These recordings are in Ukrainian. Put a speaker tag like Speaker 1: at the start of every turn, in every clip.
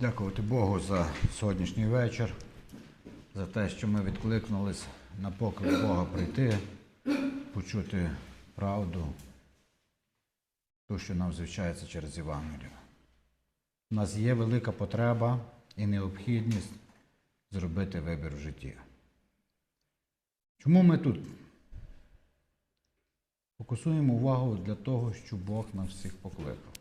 Speaker 1: Дякувати Богу за сьогоднішній вечір, за те, що ми відкликнулись на поклик Бога прийти, почути правду, ту, що нам звичається через Євангелію. У нас є велика потреба і необхідність зробити вибір в житті. Чому ми тут? Фокусуємо увагу для того, що Бог нас всіх покликав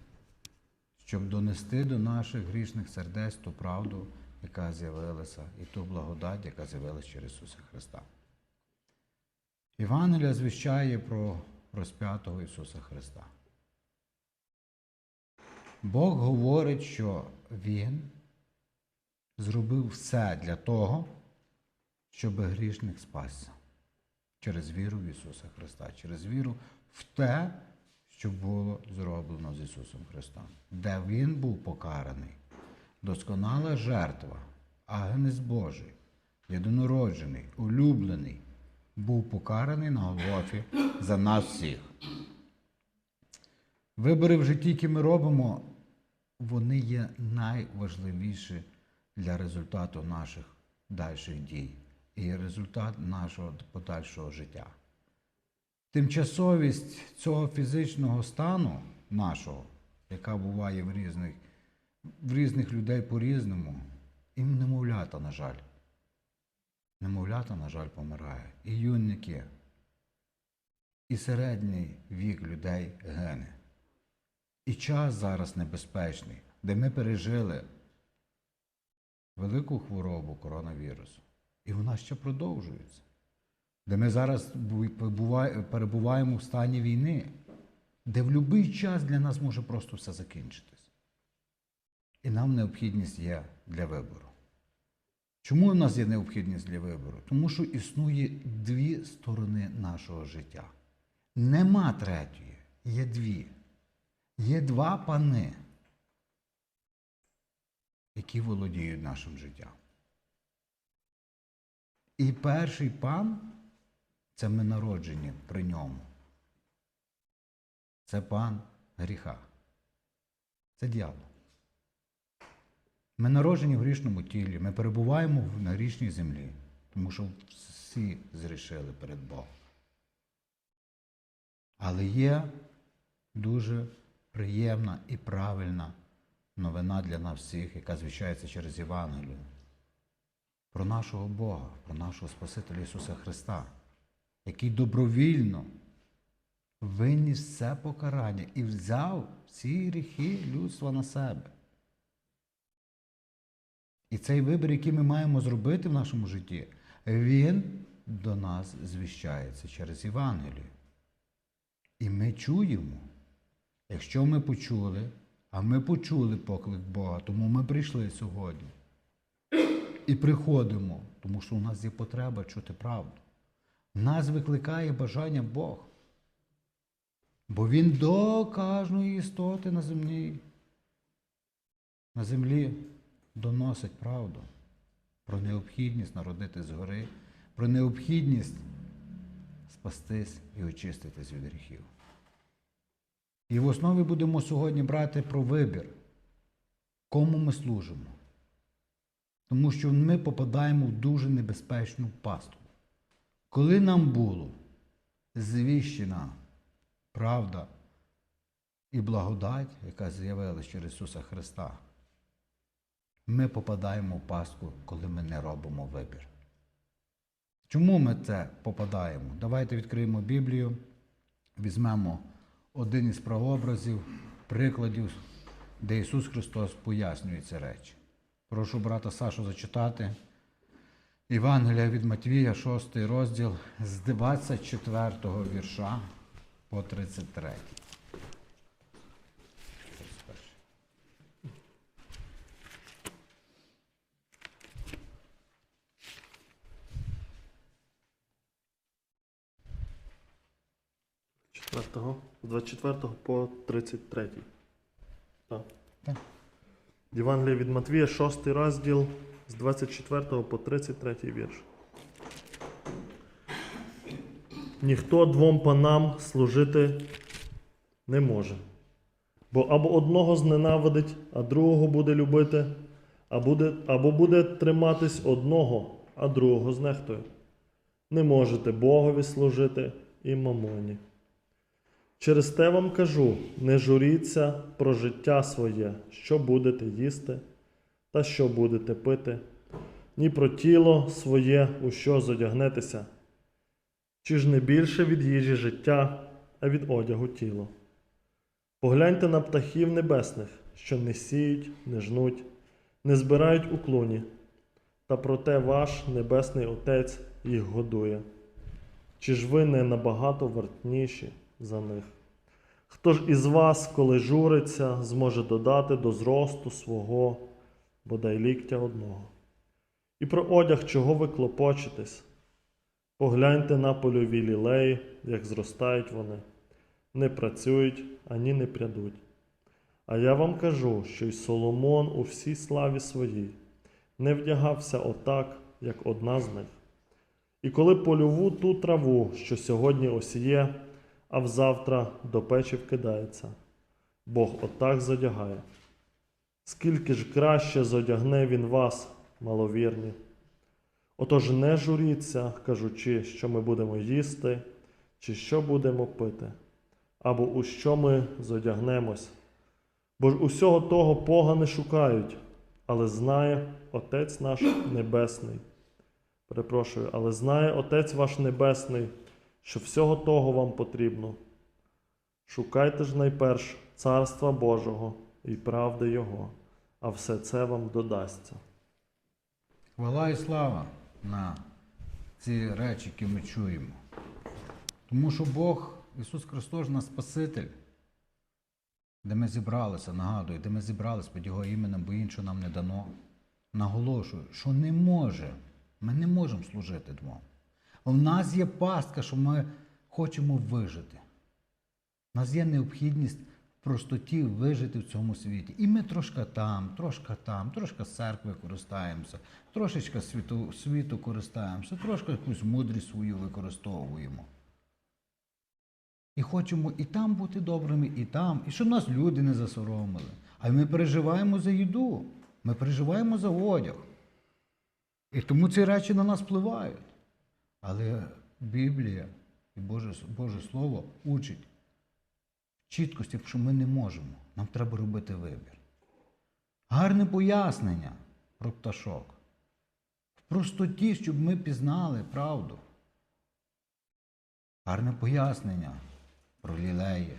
Speaker 1: щоб донести до наших грішних сердець ту правду, яка з'явилася, і ту благодать, яка з'явилася через Ісуса Христа. Євангелія звіщає про розп'ятого Ісуса Христа. Бог говорить, що Він зробив все для того, щоб грішник спасся через віру в Ісуса Христа, через віру в те, що було зроблено з Ісусом Христом, де Він був покараний, досконала жертва, агнець Божий, єдинороджений, улюблений, був покараний на Голгофі за нас всіх. Вибори в житті, які ми робимо, вони є найважливіші для результату наших дальших дій і результат нашого подальшого життя. Тимчасовість цього фізичного стану нашого, яка буває в різних, в різних людей по-різному, і немовлята, на жаль. Немовлята, на жаль, помирає. І юнники, і середній вік людей гине. І час зараз небезпечний, де ми пережили велику хворобу коронавірусу. І вона ще продовжується де ми зараз перебуваємо в стані війни, де в будь-який час для нас може просто все закінчитись. І нам необхідність є для вибору. Чому в нас є необхідність для вибору? Тому що існує дві сторони нашого життя. Нема третьої, є дві. Є два пани, які володіють нашим життям. І перший пан це ми народжені при ньому. Це пан гріха. Це дьявол. Ми народжені в грішному тілі, ми перебуваємо на грішній землі, тому що всі зрішили перед Богом. Але є дуже приємна і правильна новина для нас всіх, яка звіщається через Євангелію. Про нашого Бога, про нашого Спасителя Ісуса Христа який добровільно виніс все покарання і взяв всі гріхи людства на себе. І цей вибір, який ми маємо зробити в нашому житті, він до нас звіщається через Євангелію. І ми чуємо, якщо ми почули, а ми почули поклик Бога, тому ми прийшли сьогодні. І приходимо, тому що у нас є потреба чути правду. Нас викликає бажання Бог. Бо Він до кожної істоти на землі, на землі доносить правду про необхідність народити згори, про необхідність спастись і очиститись від гріхів. І в основі будемо сьогодні брати про вибір, кому ми служимо. Тому що ми попадаємо в дуже небезпечну пастку. Коли нам було звіщена правда і благодать, яка з'явилася через Ісуса Христа, ми попадаємо в пастку, коли ми не робимо вибір. Чому ми це попадаємо? Давайте відкриємо Біблію, візьмемо один із прообразів, прикладів, де Ісус Христос пояснює ці речі. Прошу брата Сашу зачитати. Євангелія від Матвія, 6 розділ з 24 вірша по 33.
Speaker 2: Четвертого, з 24 по 33. Так.
Speaker 1: Так.
Speaker 2: Євангелія від Матвія, 6 розділ з 24 по 33 вірш. Ніхто двом панам служити не може. Бо або одного зненавидить, а другого буде любити, а буде, або буде триматись одного, а другого знехтує. Не можете Богові служити і мамоні. Через те вам кажу: не журіться про життя своє, що будете їсти та що будете пити, ні про тіло своє, у що зодягнетеся. Чи ж не більше від їжі життя, а від одягу тіло? Погляньте на птахів небесних, що не сіють, не жнуть, не збирають у клуні, та проте ваш небесний Отець їх годує. Чи ж ви не набагато вартніші за них? Хто ж із вас, коли журиться, зможе додати до зросту свого бодай ліктя одного? І про одяг, чого ви клопочетесь? Погляньте на польові лілеї, як зростають вони, не працюють ані не прядуть. А я вам кажу, що й Соломон у всій славі своїй не вдягався отак, як одна з них. І коли польову ту траву, що сьогодні осіє, а взавтра до печі вкидається, Бог отак задягає. Скільки ж краще зодягне він вас, маловірні. Отож не журіться, кажучи, що ми будемо їсти, чи що будемо пити, або у що ми зодягнемось. Бо ж усього того погани шукають, але знає Отець наш Небесний. Перепрошую, але знає Отець ваш Небесний, що всього того вам потрібно. Шукайте ж найперш Царства Божого і правди Його, а все це вам додасться.
Speaker 1: Хвала і слава на ці речі, які ми чуємо. Тому що Бог, Ісус Христос, наш Спаситель, де ми зібралися, нагадую, де ми зібралися під Його іменем, бо іншого нам не дано. Наголошую, що не може, ми не можемо служити двом. У нас є пастка, що ми хочемо вижити. У нас є необхідність простоті вижити в цьому світі. І ми трошки там, трошки там, трошки церкви користаємося, трошечки світу, світу користаємося, трошки якусь мудрість свою використовуємо. І хочемо і там бути добрими, і там, і щоб нас люди не засоромили. А ми переживаємо за їду, ми переживаємо за одяг. І тому ці речі на нас впливають. Але Біблія і Боже, Боже Слово учить чіткості, що ми не можемо. Нам треба робити вибір. Гарне пояснення про пташок. В простоті, щоб ми пізнали правду. Гарне пояснення про лілеї.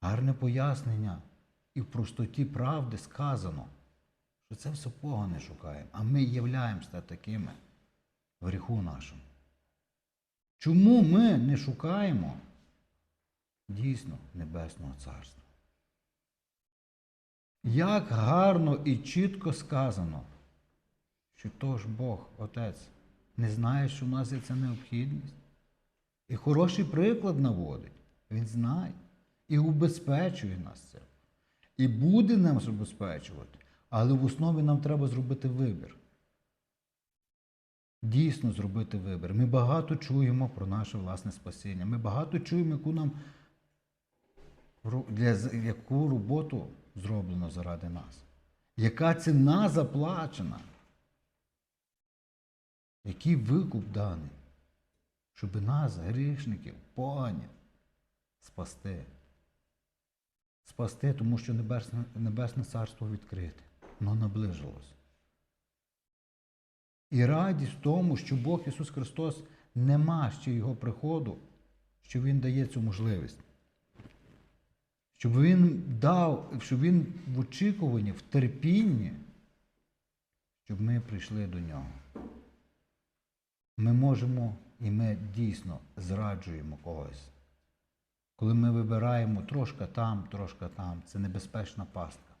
Speaker 1: Гарне пояснення і в простоті правди сказано, що це все погане шукаємо, а ми являємося такими в гріху нашому. Чому ми не шукаємо дійсно Небесного Царства? Як гарно і чітко сказано, що то ж Бог, Отець, не знає, що в нас є ця необхідність. І хороший приклад наводить. Він знає і убезпечує нас цим. І буде нам забезпечувати. Але в основі нам треба зробити вибір. Дійсно зробити вибір. Ми багато чуємо про наше власне спасіння. Ми багато чуємо, яку нам для яку роботу зроблено заради нас. Яка ціна заплачена? Який викуп даний? щоб нас, грішників, поганів, спасти. Спасти, тому що Небесне, Небесне Царство відкрите, воно наближилось. І радість в тому, що Бог Ісус Христос нема ще Його приходу, що Він дає цю можливість. Щоб Він дав, щоб Він в очікуванні, в терпінні, щоб ми прийшли до Нього. Ми можемо і ми дійсно зраджуємо когось. Коли ми вибираємо трошки там, трошки там, це небезпечна пастка,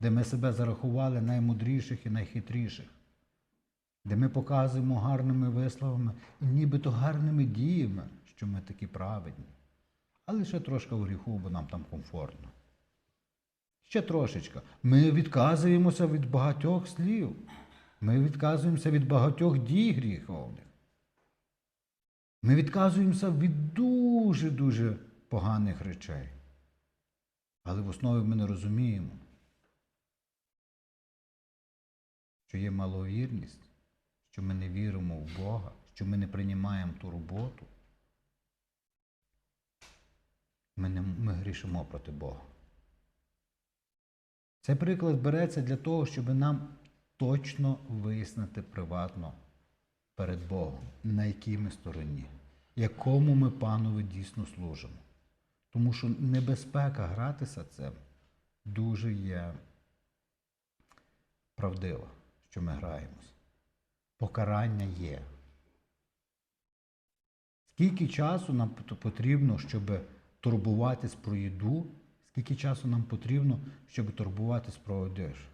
Speaker 1: де ми себе зарахували наймудріших і найхитріших, де ми показуємо гарними висловами і нібито гарними діями, що ми такі праведні, а лише трошки в гріху, бо нам там комфортно. Ще трошечка. Ми відказуємося від багатьох слів. Ми відказуємося від багатьох дій гріховних. Ми відказуємося від дуже-дуже поганих речей. Але в основі ми не розуміємо, що є маловірність, що ми не віримо в Бога, що ми не приймаємо ту роботу, ми, не, ми грішимо проти Бога. Цей приклад береться для того, щоб нам точно вияснити приватно перед Богом, на якій ми стороні, якому ми панові дійсно служимо. Тому що небезпека гратися цим дуже є правдива, що ми граємось. Покарання є. Скільки часу нам потрібно, щоб турбуватись про їду, скільки часу нам потрібно, щоб турбуватись про одежу?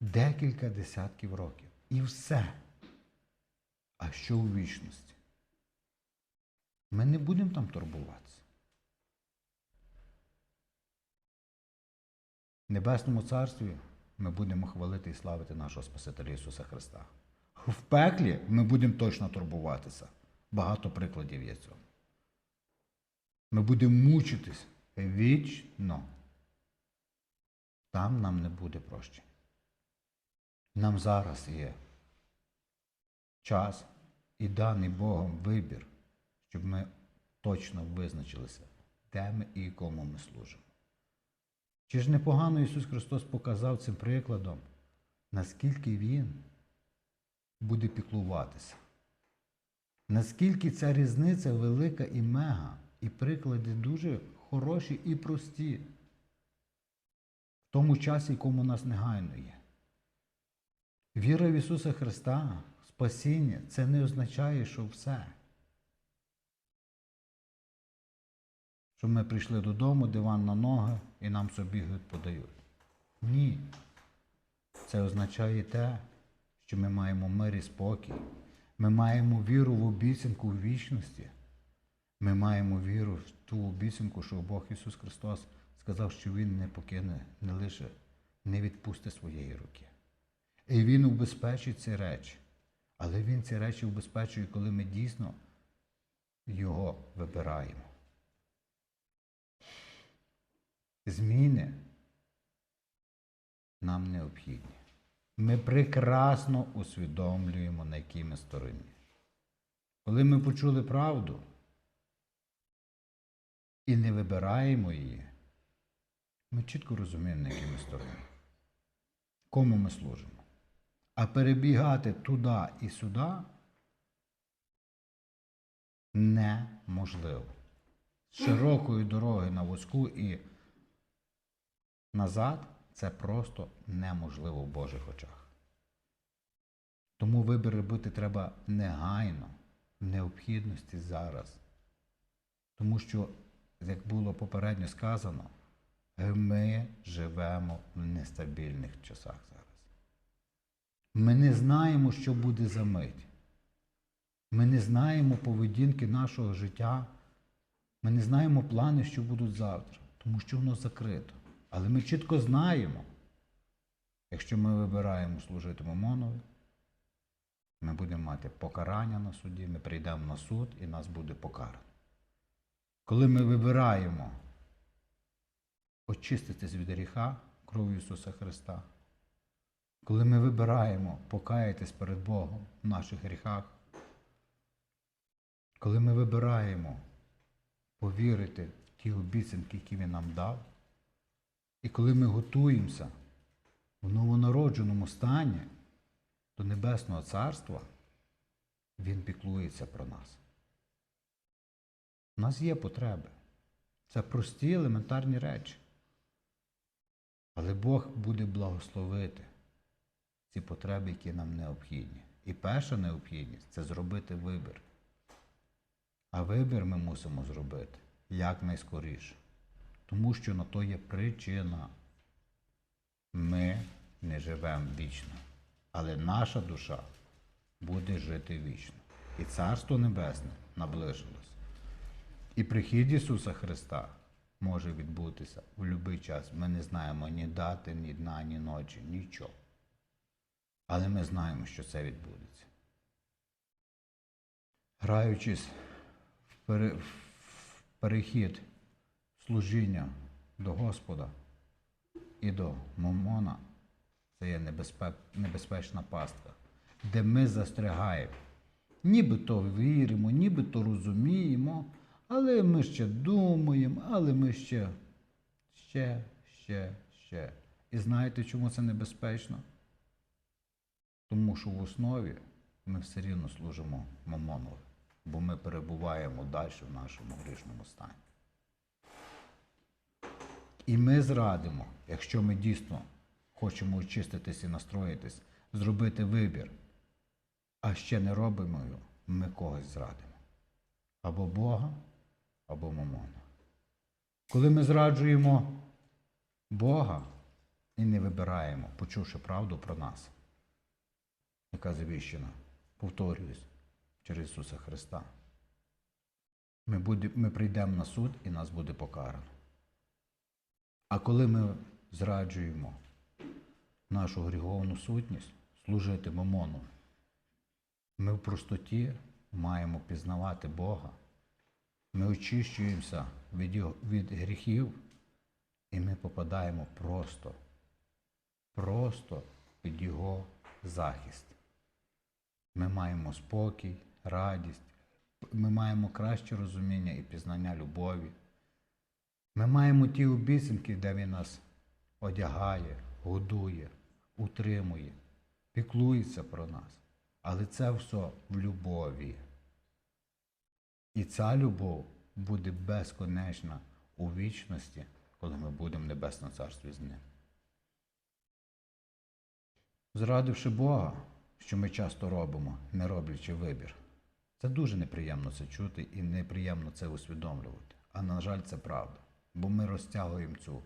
Speaker 1: Декілька десятків років. І все. А що у вічності? Ми не будемо там турбуватися. В Небесному Царстві ми будемо хвалити і славити нашого Спасителя Ісуса Христа. В пеклі ми будемо точно турбуватися. Багато прикладів є цього. Ми будемо мучитись вічно. Там нам не буде прощення. Нам зараз є час і даний Богом вибір, щоб ми точно визначилися, де ми і кому ми служимо. Чи ж непогано Ісус Христос показав цим прикладом, наскільки Він буде піклуватися? Наскільки ця різниця велика і мега, і приклади дуже хороші і прості в тому часі, якому нас негайно є. Віра в Ісуса Христа, спасіння, це не означає, що все. Що ми прийшли додому, диван на ноги і нам собі подають. Ні. Це означає те, що ми маємо мир і спокій. Ми маємо віру в обіцянку в вічності. Ми маємо віру в ту обіцянку, що Бог Ісус Христос сказав, що Він не покине, не лише не відпустить своєї руки. І Він убезпечить ці речі. Але Він ці речі убезпечує, коли ми дійсно Його вибираємо. Зміни нам необхідні. Ми прекрасно усвідомлюємо, на якій ми стороні. Коли ми почули правду і не вибираємо її, ми чітко розуміємо, на якій ми стороні, кому ми служимо. А перебігати туди і сюди неможливо. З широкої дороги на вузьку і назад це просто неможливо в Божих очах. Тому вибір робити треба негайно, в необхідності зараз. Тому що, як було попередньо сказано, ми живемо в нестабільних часах зараз. Ми не знаємо, що буде за мить. Ми не знаємо поведінки нашого життя. Ми не знаємо плани, що будуть завтра, тому що воно закрито. Але ми чітко знаємо, якщо ми вибираємо служити Мамонові, ми будемо мати покарання на суді, ми прийдемо на суд і нас буде покарано. Коли ми вибираємо очиститись від гріха кров'ю Ісуса Христа, коли ми вибираємо покаятись перед Богом в наших гріхах, коли ми вибираємо повірити в ті обіцянки, які Він нам дав, і коли ми готуємося в новонародженому стані до Небесного Царства, Він піклується про нас. У нас є потреби. Це прості елементарні речі. Але Бог буде благословити ці потреби, які нам необхідні. І перша необхідність це зробити вибір. А вибір ми мусимо зробити якнайскоріше. Тому що на то є причина. Ми не живемо вічно, але наша душа буде жити вічно. І Царство Небесне наближилось. І прихід Ісуса Христа може відбутися в будь-який час. Ми не знаємо ні дати, ні дна, ні ночі, нічого. Але ми знаємо, що це відбудеться. Граючись в перехід служіння до Господа і до Мамона, це є небезпечна пастка, де ми застрягаємо. Нібито віримо, нібито розуміємо, але ми ще думаємо, але ми ще, ще, ще, ще. І знаєте, чому це небезпечно? Тому що в основі ми все рівно служимо Мамонові, бо ми перебуваємо далі в нашому грішному стані. І ми зрадимо, якщо ми дійсно хочемо очиститись і настроїтись, зробити вибір, а ще не робимо його, ми когось зрадимо. Або Бога, або Мамона. Коли ми зраджуємо Бога і не вибираємо, почувши правду про нас, яка завіщена, повторююсь, через Ісуса Христа, ми, буде, ми прийдемо на суд і нас буде покарано. А коли ми зраджуємо нашу гріховну сутність, служити Мамону, ми в простоті маємо пізнавати Бога. Ми очищуємося від, від гріхів, і ми попадаємо просто, просто під Його захист. Ми маємо спокій, радість, ми маємо краще розуміння і пізнання любові. Ми маємо ті обіцянки, де Він нас одягає, годує, утримує, піклується про нас. Але це все в любові. І ця любов буде безконечна у вічності, коли ми будемо в Небесному Царстві з Ним. Зрадивши Бога, що ми часто робимо, не роблячи вибір. Це дуже неприємно це чути і неприємно це усвідомлювати. А на жаль, це правда. Бо ми розтягуємо цю,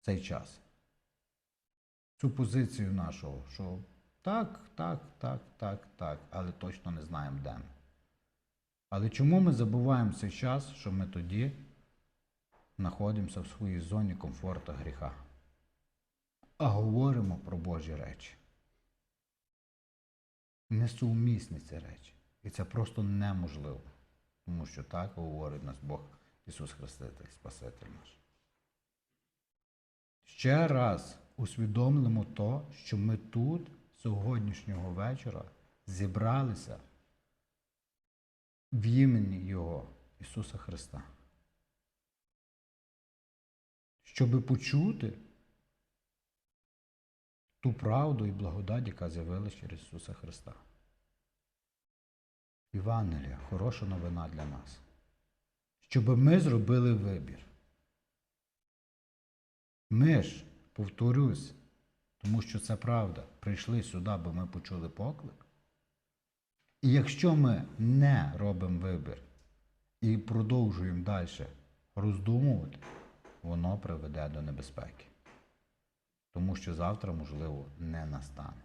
Speaker 1: цей час, цю позицію нашого, що так, так, так, так, так, але точно не знаємо, де ми. Але чому ми забуваємо цей час, що ми тоді знаходимося в своїй зоні комфорту гріха, а говоримо про Божі речі? Несумісні ці речі. І це просто неможливо. Тому що так говорить нас Бог Ісус Христитель, Спаситель наш. Ще раз усвідомлимо то, що ми тут сьогоднішнього вечора зібралися в імені Його, Ісуса Христа. Щоби почути ту правду і благодать, яка з'явилася через Ісуса Христа. Євангелія хороша новина для нас. Щоб ми зробили вибір. Ми ж, повторюсь, тому що це правда, прийшли сюди, бо ми почули поклик. І якщо ми не робимо вибір і продовжуємо далі роздумувати, воно приведе до небезпеки. Тому що завтра, можливо, не настане.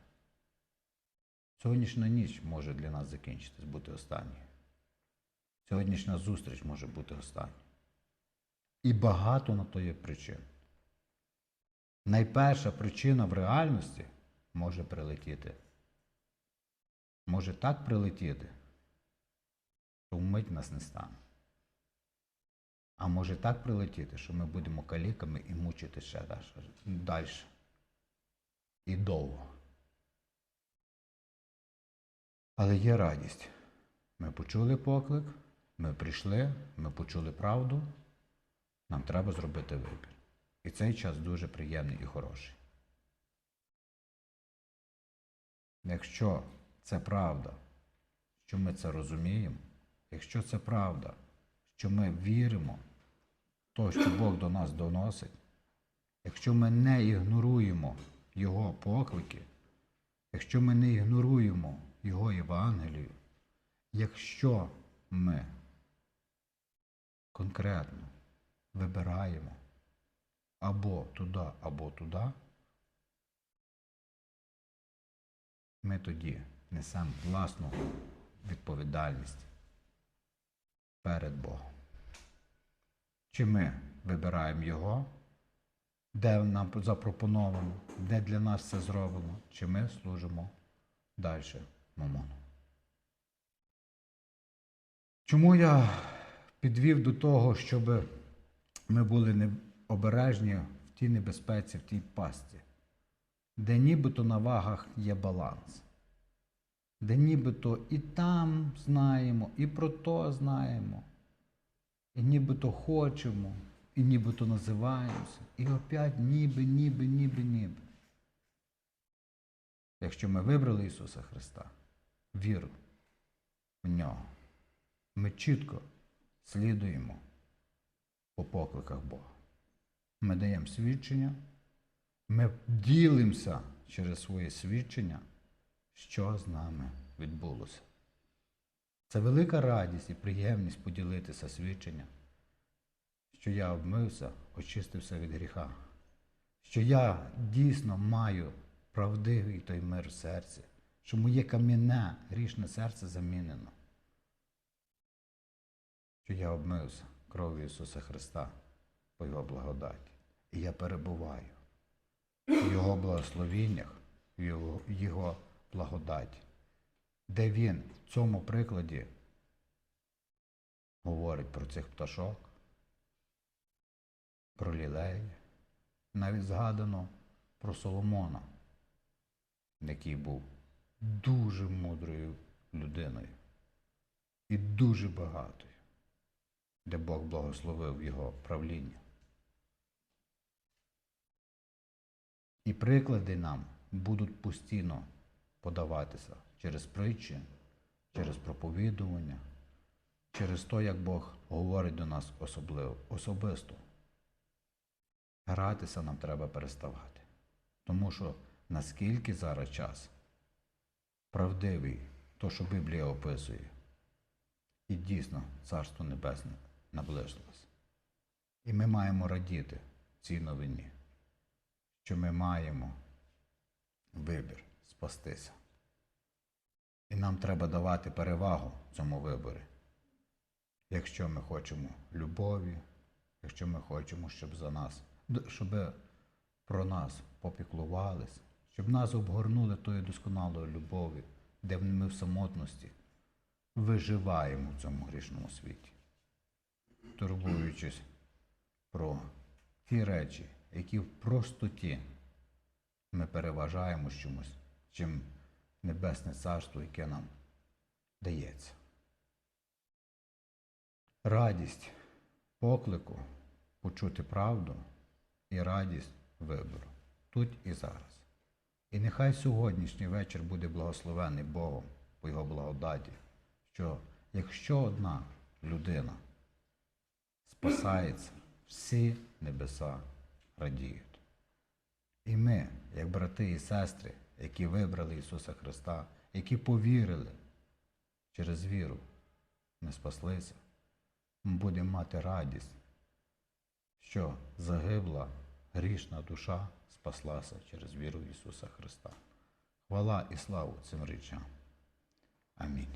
Speaker 1: Сьогоднішня ніч може для нас закінчитись, бути останньою. Сьогоднішня зустріч може бути останньою. І багато на то є причин. Найперша причина в реальності може прилетіти. Може так прилетіти, що вмить нас не стане. А може так прилетіти, що ми будемо каліками і мучити ще далі. І довго. Але є радість. Ми почули поклик, ми прийшли, ми почули правду. Нам треба зробити вибір. І цей час дуже приємний і хороший. Якщо це правда, що ми це розуміємо, якщо це правда, що ми віримо в те, що Бог до нас доносить, якщо ми не ігноруємо Його поклики, якщо ми не ігноруємо Його Євангелію, якщо ми конкретно вибираємо або туди, або туди, ми тоді несемо власну відповідальність перед Богом. Чи ми вибираємо Його, де нам запропоновано, де для нас це зроблено, чи ми служимо далі Мамону. Чому я підвів до того, щоб ми були обережні в тій небезпеці, в тій пасті? де нібито на вагах є баланс, де нібито і там знаємо, і про то знаємо, і нібито хочемо, і нібито називаємося, і опять ніби, ніби, ніби, ніби. Якщо ми вибрали Ісуса Христа, віру в Нього, ми чітко слідуємо по покликах Бога. Ми даємо свідчення, ми ділимося через своє свідчення, що з нами відбулося. Це велика радість і приємність поділитися свідченням, що я обмився, очистився від гріха, що я дійсно маю правдивий той мир в серці, що моє кам'яне грішне серце замінено, що я обмився кров'ю Ісуса Христа по Його благодаті. І я перебуваю в Його благословіннях, в Його, Його благодаті, де Він в цьому прикладі говорить про цих пташок, про лілеї, навіть згадано про Соломона, який був дуже мудрою людиною і дуже багатою, де Бог благословив його правління. І приклади нам будуть постійно подаватися через притчі, через проповідування, через те, як Бог говорить до нас особливо, особисто. Гратися нам треба переставати. Тому що наскільки зараз час правдивий, то, що Біблія описує, і дійсно Царство Небесне наблизилось. І ми маємо радіти цій новині, що ми маємо вибір спастися. І нам треба давати перевагу цьому виборі. Якщо ми хочемо любові, якщо ми хочемо, щоб за нас, щоб про нас попіклувались, щоб нас обгорнули тою досконалою любов'ю, де ми в самотності виживаємо в цьому грішному світі, турбуючись про ті речі, які в простоті ми переважаємо чомусь, чим Небесне Царство, яке нам дається. Радість поклику почути правду і радість вибору тут і зараз. І нехай сьогоднішній вечір буде благословений Богом по Його благодаті, що якщо одна людина спасається, всі небеса радіють. І ми, як брати і сестри, які вибрали Ісуса Христа, які повірили через віру, ми спаслися, ми будемо мати радість, що загибла грішна душа спаслася через віру Ісуса Христа. Хвала і славу цим речам. Амінь.